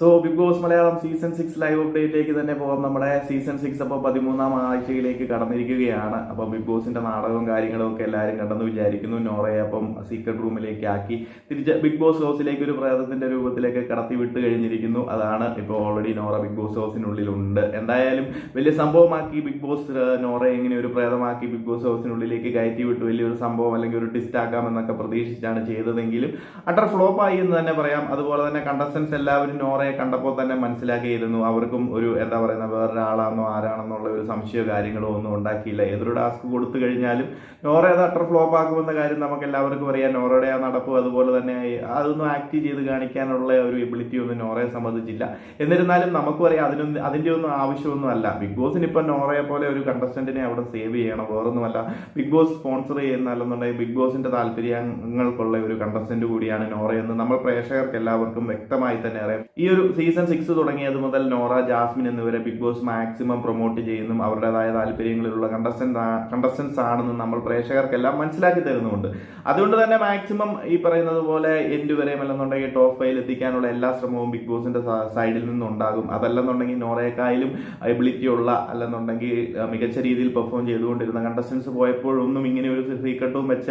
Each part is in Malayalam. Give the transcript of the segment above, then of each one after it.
So Bigg Boss Malayalam season six live അപ്ഡേറ്റിലേക്ക് തന്നെ പോകാം. നമ്മുടെ സീസൺ സിക്സ് അപ്പോൾ പതിമൂന്നാം ആഴ്ചയിലേക്ക് കടന്നിരിക്കുകയാണ്. അപ്പോൾ ബിഗ് ബോസിന്റെ നാടകവും കാര്യങ്ങളും ഒക്കെ എല്ലാവരും കണ്ടെന്ന് വിചാരിക്കുന്നു. നോറയെ അപ്പം സീക്രട്ട് റൂമിലേക്ക് ആക്കി തിരിച്ച് ബിഗ് ബോസ് ഹൗസിലേക്ക് ഒരു പ്രേതത്തിന്റെ രൂപത്തിലേക്ക് കടത്തി വിട്ട് കഴിഞ്ഞിരിക്കുന്നു. അതാണ് ഇപ്പോൾ ഓൾറെഡി നോറ ബിഗ് ബോസ് ഹൗസിനുള്ളിലുണ്ട് എന്തായാലും വലിയ സംഭവമാക്കി ബിഗ് ബോസ് നോറയെ ഇങ്ങനെ ഒരു പ്രേതമാക്കി ബിഗ് ബോസ് ഹൗസിനുള്ളിലേക്ക് കയറ്റി വിട്ട് വലിയൊരു സംഭവം അല്ലെങ്കിൽ ഒരു ട്വിസ്റ്റ് ആക്കാമെന്നൊക്കെ പ്രതീക്ഷിച്ചാണ് ചെയ്തതെങ്കിലും അട്ടർ ഫ്ലോപ്പ് ആയി എന്ന് തന്നെ പറയാം. അതുപോലെ തന്നെ കണ്ടസ്റ്റൻസ് എല്ലാവരും നോറയെ കണ്ടപ്പോൾ തന്നെ മനസ്സിലാക്കിയിരുന്നു അവർക്കും ഒരു എന്താ പറയുന്ന വേറൊരാളാണെന്നോ ആരാണെന്നുള്ള ഒരു സംശയമോ കാര്യങ്ങളോ ഒന്നും ഉണ്ടാക്കിയില്ല. ഏതൊരു ടാസ്ക് കൊടുത്തു കഴിഞ്ഞാലും നോറ അത് അട്ടർ ഫ്ലോപ്പ് ആക്കുമെന്ന കാര്യം നമുക്ക് എല്ലാവർക്കും അറിയാം. നോറയുടെ ആ നടപ്പ് അതുപോലെ തന്നെ അതൊന്നും ആക്ട് ചെയ്ത് കാണിക്കാനുള്ള ഒരു എബിലിറ്റി ഒന്നും നോറയെ സംബന്ധിച്ചില്ല. എന്നിരുന്നാലും നമുക്കും അറിയാം അതിനൊന്നും അതിന്റെ ഒന്നും ആവശ്യമൊന്നും അല്ല. ബിഗ് ബോസിന് ഇപ്പം നോറയെ പോലെ ഒരു കണ്ടസ്റ്റന്റിനെ അവിടെ സേവ് ചെയ്യണം. വേറൊന്നുമല്ല. ബിഗ് ബോസ് സ്പോൺസർ ചെയ്യുന്ന അല്ലെന്നുണ്ടെങ്കിൽ ബിഗ് ബോസിന്റെ താല്പര്യങ്ങൾക്കുള്ള ഒരു കണ്ടസ്റ്റന്റ് കൂടിയാണ് നോറയെന്ന് നമ്മൾ പ്രേക്ഷകർക്ക് എല്ലാവർക്കും വ്യക്തമായി തന്നെ അറിയാം. ഈ ഒരു സീസൺ സിക്സ് തുടങ്ങിയത് മുതൽ നോറ ജാസ്മിൻ എന്നിവരെ ബിഗ് ബോസ് മാക്സിമം പ്രൊമോട്ട് ചെയ്യുന്നു അവരുടേതായ താല്പര്യങ്ങളിലുള്ള കണ്ടസ്റ്റന്റ് കണ്ടസ്റ്റൻസ് ആണെന്ന് നമ്മൾ പ്രേക്ഷകർക്കെല്ലാം മനസ്സിലാക്കി തരുന്നുണ്ട് അതുകൊണ്ട് തന്നെ മാക്സിമം ഈ പറയുന്നത് പോലെ എൻഡ് വരെയും അല്ലെന്നുണ്ടെങ്കിൽ ടോപ്പ് ഫൈവിൽ എത്തിക്കാനുള്ള എല്ലാ ശ്രമവും ബിഗ് ബോസിന്റെ സൈഡിൽ നിന്നുണ്ടാകും. അതല്ലെന്നുണ്ടെങ്കിൽ നോറയെക്കായാലും എബിലിറ്റി ഉള്ള അല്ലെന്നുണ്ടെങ്കിൽ മികച്ച രീതിയിൽ പെർഫോം ചെയ്തുകൊണ്ടിരുന്ന കണ്ടസ്റ്റൻസ് പോയപ്പോഴൊന്നും ഇങ്ങനെ ഒരു സീക്രട്ടും വെച്ച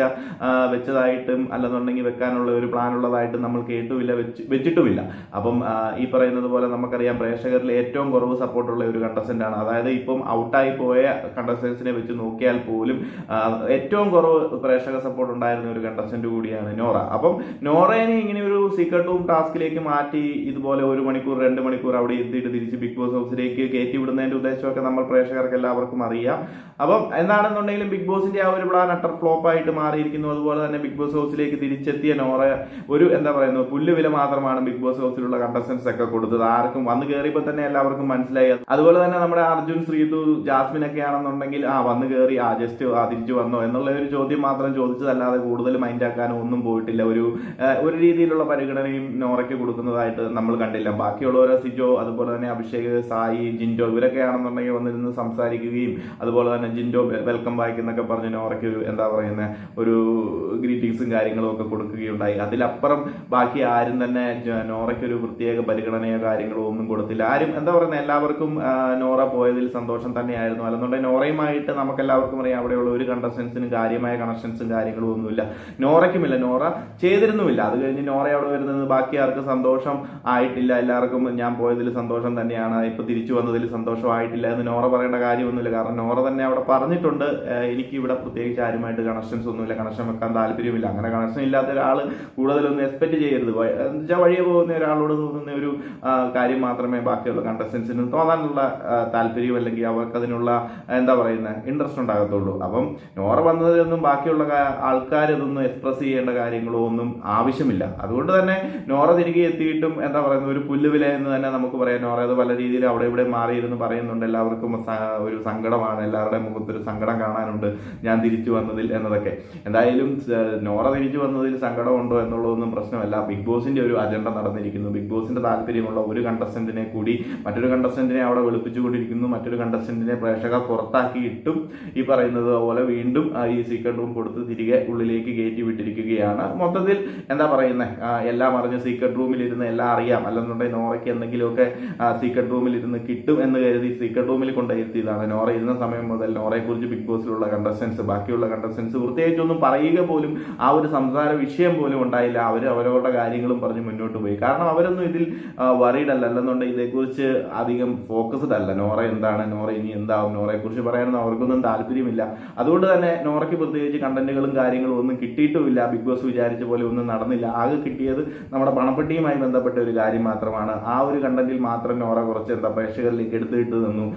വെച്ചതായിട്ടും അല്ലെന്നുണ്ടെങ്കിൽ വെക്കാനുള്ള ഒരു പ്ലാൻ ഉള്ളതായിട്ടും നമ്മൾ കേട്ടുമില്ല വെച്ച് വെച്ചിട്ടുമില്ല. അപ്പം ഈ പറയുന്നത് പോലെ നമുക്കറിയാം പ്രേക്ഷകരിൽ ഏറ്റവും കുറവ് സപ്പോർട്ടുള്ള ഒരു കണ്ടസ്റ്റന്റ് ആണ്. അതായത് ഇപ്പം ഔട്ടായി പോയ കണ്ടസ്റ്റൻസിനെ വെച്ച് നോക്കിയാൽ പോലും ഏറ്റവും കുറവ് പ്രേക്ഷക സപ്പോർട്ട് ഉണ്ടായിരുന്ന ഒരു കണ്ടസ്റ്റന്റ് കൂടിയാണ് നോറ. അപ്പം നോറേനെ ഇങ്ങനെ ഒരു സീക്രട്ടും ടാസ്കിലേക്ക് മാറ്റി ഇതുപോലെ ഒരു മണിക്കൂർ രണ്ട് മണിക്കൂർ അവിടെ എത്തിയിട്ട് തിരിച്ച് ബിഗ് ബോസ് ഹൗസിലേക്ക് കയറ്റി വിടുന്നതിന്റെ ഉദ്ദേശമൊക്കെ നമ്മൾ പ്രേക്ഷകർക്ക് എല്ലാവർക്കും അറിയാം. അപ്പം എന്താണെന്നുണ്ടെങ്കിലും ബിഗ് ബോസിന്റെ ആ ഒരു പ്ലാൻ അട്ടർ ഫ്ലോപ്പ് ആയിട്ട് മാറിയിരിക്കുന്നു. അതുപോലെ തന്നെ ബിഗ് ബോസ് ഹൗസിലേക്ക് തിരിച്ചെത്തിയ നോറ ഒരു എന്താ പറയുന്നത് പുല്ലുവില മാത്രമാണ് ബിഗ് ബോസ് ഹൗസിലുള്ള കണ്ടസ്റ്റൻസ് ഒക്കെ കൊടുത്തത്. ആർക്കും വന്ന് കയറിയപ്പോൾ തന്നെ എല്ലാവർക്കും മനസ്സിലായി. അതുപോലെ തന്നെ നമ്മുടെ അർജുൻ ശ്രീതു ജാസ്മിൻ ഒക്കെ ആണെന്നുണ്ടെങ്കിൽ ആ വന്ന് കയറി ആ ജസ്റ്റ് ആ തിരിച്ചു വന്നോ എന്നുള്ള ഒരു ചോദ്യം മാത്രം ചോദിച്ചതല്ലാതെ കൂടുതൽ മൈൻഡ് ആക്കാനോ ഒന്നും പോയിട്ടില്ല. ഒരു ഒരു രീതിയിലുള്ള പരിഗണനയും നോറയ്ക്ക് കൊടുക്കുന്നതായിട്ട് നമ്മൾ കണ്ടില്ല. ബാക്കിയുള്ളവരെ സിജോ അതുപോലെ തന്നെ അഭിഷേക് സായി ജിൻഡോ ഇവരൊക്കെ ആണെന്നുണ്ടെങ്കിൽ വന്നിരുന്ന് സംസാരിക്കുകയും അതുപോലെ തന്നെ ജിൻഡോ വെൽക്കം ബാക്ക് എന്നൊക്കെ പറഞ്ഞ് നോറയ്ക്ക് ഒരു എന്താ പറയുന്നത് ഒരു ഗ്രീറ്റിംഗ്സും കാര്യങ്ങളും ഒക്കെ കൊടുക്കുകയുണ്ടായി. അതിലപ്പുറം ബാക്കി ആരും തന്നെ നോറയ്ക്ക് ഒരു പ്രത്യേക പരിഗണനയോ കാര്യങ്ങളോ ഒന്നും കൊടുത്തില്ല. ആരും എന്താ പറയുന്നത് എല്ലാവർക്കും നോറ പോയതിൽ സന്തോഷം തന്നെയായിരുന്നു. അല്ലെന്നുണ്ടെങ്കിൽ നോറയുമായിട്ട് നമുക്ക് എല്ലാവർക്കും അറിയാം അവിടെയുള്ള ഒരു കണ്ടസ്റ്റൻസിനും കാര്യമായ കണക്ഷൻസും കാര്യങ്ങളും ഒന്നുമില്ല. നോറയ്ക്കുമില്ല നോറ ചെയ്തിരുന്നുമില്ല. അത് കഴിഞ്ഞ് നോറ അവിടെ വരുന്നത് ബാക്കി ആർക്കും സന്തോഷം ആയിട്ടില്ല. എല്ലാവർക്കും ഞാൻ പോയതിൽ സന്തോഷം തന്നെയാണ്. ഇപ്പൊ തിരിച്ചു വന്നതിൽ സന്തോഷമായിട്ടില്ല എന്ന് നോറ പറയേണ്ട കാര്യമൊന്നുമില്ല. കാരണം നോറ തന്നെ അവിടെ പറഞ്ഞിട്ടുണ്ട് എനിക്ക് ഇവിടെ പ്രത്യേകിച്ച് ആരുമായിട്ട് കണക്ഷൻസ് ഒന്നുമില്ല കണക്ഷൻ വെക്കാൻ താല്പര്യമില്ല അങ്ങനെ കണക്ഷൻ ഇല്ലാത്ത ഒരാൾ കൂടുതലൊന്നും എക്സ്പെക്ട് ചെയ്യരുത്. എന്നുവെച്ചാൽ വഴിയെ പോകുന്ന ഒരാളോട് തോന്നുന്ന ഒരു കാര്യം മാത്രമേ ബാക്കിയുള്ള കണ്ടസ്റ്റൻസിന് തോന്നാനുള്ള താല്പര്യം അല്ലെങ്കിൽ അവർക്ക് അതിനുള്ള എന്താ പറയുന്നത് ഇൻട്രസ്റ്റ് ഉണ്ടാകത്തുള്ളൂ. അപ്പം നോറ വന്നതിലൊന്നും ബാക്കിയുള്ള ആൾക്കാർ ഇതൊന്നും എക്സ്പ്രസ് ചെയ്യേണ്ട കാര്യങ്ങളോ ഒന്നും ആവശ്യമില്ല. അതുകൊണ്ട് തന്നെ നോറ തിരികെ എത്തിയിട്ടും എന്താ പറയുന്നത് ഒരു പുല്ലുവില എന്ന് തന്നെ നമുക്ക് പറയാം. നോറ അത് പല രീതിയിൽ അവിടെ ഇവിടെ മാറിയിരുന്ന് പറയുന്നുണ്ട്. എല്ലാവർക്കും ഒരു സങ്കടമാണ്. എല്ലാവരുടെയും മുഖത്തൊരു സങ്കടം കാണാനുണ്ട് ഞാൻ തിരിച്ചു വന്നതിൽ എന്നതൊക്കെ. എന്തായാലും നോറ തിരിച്ചു വന്നതിൽ സങ്കടമുണ്ടോ എന്നുള്ളതൊന്നും പ്രശ്നമല്ല. ബിഗ് ബോസിന്റെ ഒരു അജണ്ട നടന്നിരിക്കുന്നു. ബിഗ് ബോസിന്റെ താല്പര്യമുള്ള ഒരു കണ്ടസ്റ്റന്റിനെ കൂടി മറ്റൊരു കണ്ടസ്റ്റന്റിനെ അവിടെ വെളുപ്പിച്ചുകൊണ്ടിരിക്കുന്നു. മറ്റൊരു കണ്ടസ്റ്റന്റിനെ പ്രേക്ഷകർ പുറത്താക്കിയിട്ടും ഈ പറയുന്നത് പോലെ വീണ്ടും ഈ സീക്രട്ട് റൂം കൊടുത്ത് തിരികെ ഉള്ളിലേക്ക് കയറ്റി വിട്ടിരിക്കുകയാണ്. മൊത്തത്തിൽ എന്താ പറയുന്നത് എല്ലാം അറിഞ്ഞ് സീക്രട്ട് റൂമിൽ ഇരുന്ന് എല്ലാം അറിയാം. അല്ലെന്നുണ്ടെങ്കിൽ നോറയ്ക്ക് എന്തെങ്കിലുമൊക്കെ സീക്രട്ട് റൂമിൽ ഇരുന്ന് കിട്ടും എന്ന് കരുതി സീക്രട്ട് റൂമിൽ കൊണ്ടുവരുത്തിയതാണ് നോറ ഇരുന്ന സമയം മുതൽ നോറയെക്കുറിച്ച് ബിഗ് ബോസിലുള്ള കണ്ടസ്റ്റൻസ് ബാക്കിയുള്ള കണ്ടസ്റ്റൻസ് പ്രത്യേകിച്ചൊന്നും പറയുക പോലും ആ ഒരു സംസാര വിഷയം പോലും ഉണ്ടായില്ല. അവർ അവരവരുടെ കാര്യങ്ങളും പറഞ്ഞ് മുന്നോട്ട് പോയി. കാരണം അവരൊന്നും ഇതിൽ വറീഡ് അല്ല. അല്ലെന്നുണ്ടെങ്കിൽ ഇതേക്കുറിച്ച് അധികം ഫോക്കസ്ഡ് അല്ല. നോറ എന്താണ്? നോറ ഇനി എന്താവും? നോറയെക്കുറിച്ച് പറയാനൊന്നും അവർക്കൊന്നും താല്പര്യമില്ല. അതുകൊണ്ട് തന്നെ നോറയ്ക്ക് പ്രത്യേകിച്ച് കണ്ടന്റുകളും കാര്യങ്ങളും ഒന്നും കിട്ടിയിട്ടുമില്ല. ബിഗ് ബോസ് വിചാരിച്ച പോലെ ഒന്നും നടന്നില്ല. ആകെ കിട്ടിയത് നമ്മുടെ പണപ്പെട്ടിയുമായി ബന്ധപ്പെട്ട ഒരു കാര്യം മാത്രമാണ്. ആ ഒരു കണ്ടന്റിൽ മാത്രം നോറ കുറച്ച് എന്താ പ്രേക്ഷകരിലേക്ക് എടുത്തിട്ട് നിന്നു.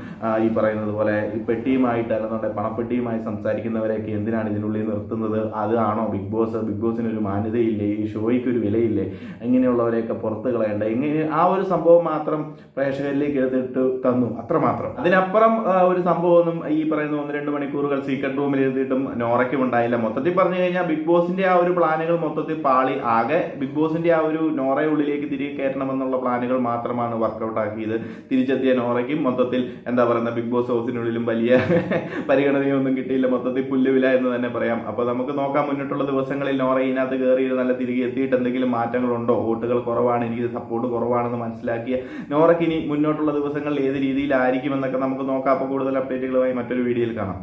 ഈ പറയുന്നത് പോലെ ഈ പെട്ടിയുമായിട്ട് അല്ലെന്നുണ്ടെങ്കിൽ പണപ്പെട്ടിയുമായി സംസാരിക്കുന്നവരെയൊക്കെ എന്തിനാണ് ഇതിനുള്ളിൽ നിർത്തുന്നത്? അതാണോ ബിഗ് ബോസ് ബിഗ് ബോസിന് ഒരു മാന്യതയില്ലേ? ഈ ഷോയ്ക്ക് ഒരു വിലയില്ലേ? ഇങ്ങനെയുള്ളവരെയൊക്കെ പുറത്ത് കളയണ്ട. ഇങ്ങനെ ആ ഒരു സംഭവം മാത്രം പ്രേക്ഷകരിലേക്ക് എടുത്തിട്ട് തന്നു അത്രമാത്രം. അതിനപ്പുറം ഒരു സംഭവമൊന്നും ഈ പറയുന്ന ഒന്ന് രണ്ട് മണിക്കൂറുകൾ സീക്രട്ട് റൂമിൽ എഴുതിയിട്ടും നോറയ്ക്കും ഉണ്ടായില്ല. മൊത്തത്തിൽ പറഞ്ഞു കഴിഞ്ഞാൽ ബിഗ് ബോസിന്റെ ആ ഒരു പ്ലാനുകൾ മൊത്തത്തിൽ പാളി. ആകെ ബിഗ് ബോസിന്റെ ആ ഒരു നോറയെ ഉള്ളിലേക്ക് തിരികെ കയറ്റണമെന്നുള്ള പ്ലാനുകൾ മാത്രമാണ് വർക്കൗട്ട് ആക്കിയത്. തിരിച്ചെത്തിയ നോറയ്ക്കും മൊത്തത്തിൽ എന്താ പറയുന്ന ബിഗ് ബോസ് ഹൗസിനുള്ളിലും വലിയ പരിഗണനയൊന്നും കിട്ടിയില്ല. മൊത്തത്തിൽ പുല്ലുവില എന്ന് തന്നെ പറയാം. അപ്പൊ നമുക്ക് നോക്കാം മുന്നോട്ടുള്ള ദിവസങ്ങളിൽ നോറ ഇതിനകത്ത് കയറി നല്ല തിരികെ എത്തിയിട്ട് എന്തെങ്കിലും മാറ്റങ്ങളുണ്ടോ? വോട്ടുകൾ കുറവാണ് എനിക്ക് സപ്പോർട്ട് കുറവാണ്. കുറവാണെന്ന് മനസ്സിലാക്കിയ നോറയ്ക്ക് ഇനി മുന്നോട്ടുള്ള ദിവസങ്ങളിൽ ഏത് രീതിയിലായിരിക്കും എന്നൊക്കെ നമുക്ക് നോക്കാം. അപ്പോൾ കൂടുതൽ അപ്ഡേറ്റുകളുമായി മറ്റൊരു വീഡിയോയിൽ കാണാം.